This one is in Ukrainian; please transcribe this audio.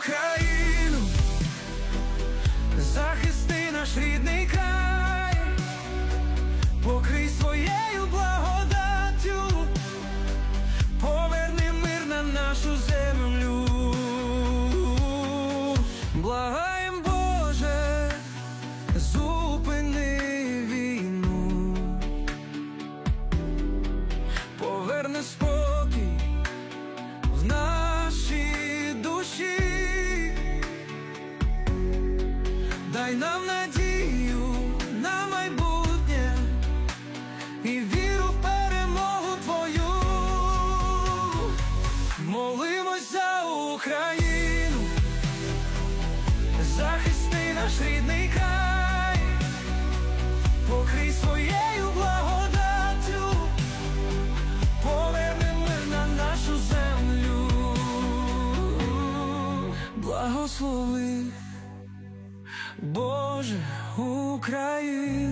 Україну, захисти наш рідний край, покрий своєю благодаттю, поверни мир на нашу землю. Благаєм Боже, дай нам надію на майбутнє і віру в перемогу твою. Молимось за Україну, захисти наш рідний край, покрий своєю благодаттю. Поверни мир на нашу землю, благослови, Боже, Україну.